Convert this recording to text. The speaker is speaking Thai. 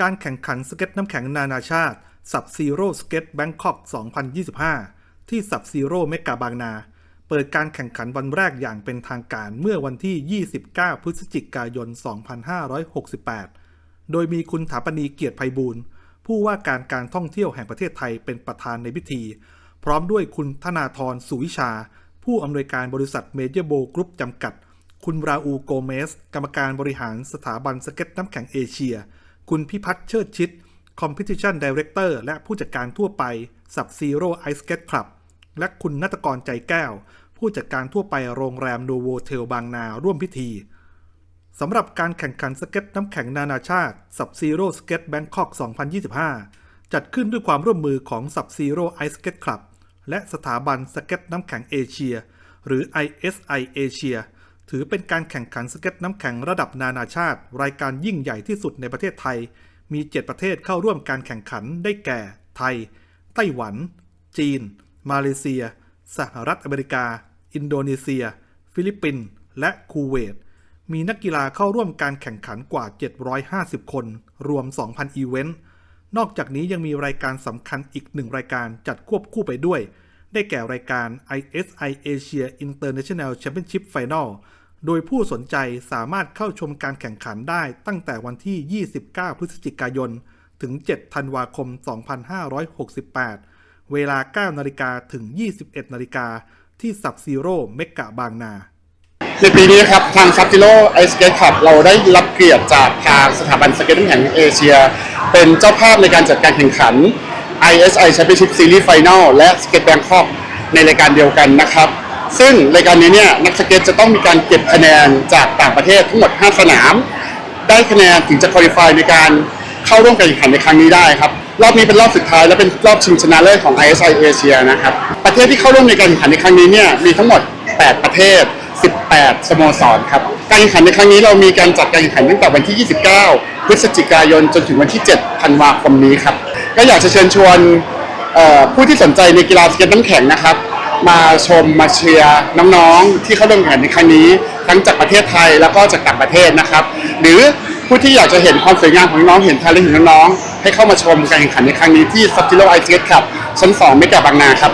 การแข่งขันสเก็ตน้ำแข็งนานาชาติ Sub Zero Skate Bangkok 2025 ที่ Sub Zero เมกาบางนา เปิดการแข่งขันวันแรกอย่างเป็นทางการเมื่อวันที่ 29 พฤศจิกายน 2568 โดยมีคุณถาปนีเกียรติไพบูลย์ผู้ว่าการการท่องเที่ยวแห่งประเทศไทยเป็นประธานในพิธี พร้อมด้วยคุณธนาธรสุวิชา ผู้อำนวยการบริษัทเมเจอร์โบกรุ๊ปจำกัด คุณราอูโกเมส กรรมการบริหารสถาบันสเก็ตน้ำแข็งเอเชีย คุณพิพัฒน์เชิดชิด Competition Director และผู้จัดการทั่วไป Sub Zero Ice Skate Club และคุณนัตกรใจแก้ว ผู้จัดการทั่วไปโรงแรมโนโวเทลบางนาร่วมพิธีสำหรับการแข่งขันสเก็ตน้ำแข็งนานาชาติ Sub Zero Skate Bangkok 2025 จัดขึ้นด้วยความร่วมมือของ Sub Zero Ice Skate Club และสถาบันสเก็ตน้ำแข็งเอเชีย หรือ ISI Asia ถือเป็นการแข่งขันสเก็ตน้ำแข็งระดับนานาชาติ รายการยิ่งใหญ่ที่สุดในประเทศไทย มี 7 ประเทศเข้าร่วมการแข่งขันได้แก่ ไทย ไต้หวัน จีน มาเลเซีย สหรัฐอเมริกา อินโดนีเซีย ฟิลิปปินส์และคูเวต มีนักกีฬาเข้าร่วมการแข่งขันกว่า 750 คน รวม 2,000 อีเวนต์ นอกจากนี้ยังมีรายการสำคัญอีกหนึ่งรายการจัดควบคู่ไปด้วยได้แก่รายการ ISI Asia International Championship Final โดยผู้สนใจสามารถเข้าชมการแข่งขันได้ตั้งแต่วันที่ 29 พฤศจิกายน ถึง 7 ธันวาคม 2568 เวลา 9 นาฬิกาถึง 21 นาฬิกาที่สับซีโร่เมกะบางนาในปีนี้ครับทางซับจิโร่ไอสเกตขับเราได้รับเกียรติจากทางสถาบันสเก็ตน้ำแข็งเอเชีย เป็นเจ้าภาพในการจัดการแข่งขัน ISI Championship Series Final และสเก็ตแบงคอกในรายการเดียวกันนะครับ ซึ่งรายการนี้เนี่ยนักสเก็ตจะต้องมีการเก็บคะแนนจากต่างประเทศทั้งหมด 5 สนาม ได้คะแนนถึงจะคุริฟายในการเข้าร่วมการแข่งขันในครั้งนี้ได้ครับ รอบนี้เป็นรอบสุดท้ายและเป็นรอบชิงชนะเลิศของ ISI Asia นะครับ ประเทศที่เข้าร่วมในการแข่งขันในครั้งนี้เนี่ยมีทั้งหมด 8 ประเทศ 18 สโมสรครับ การแข่งขันในครั้งนี้เรามีการจัดการแข่งขันตั้งแต่วันที่ 29 พฤศจิกายนจนถึงวันที่ 7 ธันวาคมนี้ครับ ก็อยากจะเชิญชวนผู้ที่สนใจในกีฬาสเก็ตน้ำแข็งนะครับ มาชมมาเชียร์น้องๆ ที่เข้าร่วมแข่งในครั้งนี้ ทั้งจากประเทศไทยแล้วก็จากต่างประเทศนะครับ หรือผู้ที่อยากจะเห็นความสวยงามของน้องเห็นทาเลนต์ของน้องๆให้เข้ามาชมการแข่งขันในครั้งนี้ที่ซับจิโร่ไอเ e สครับชั้น 2 เมกะบางนาครับ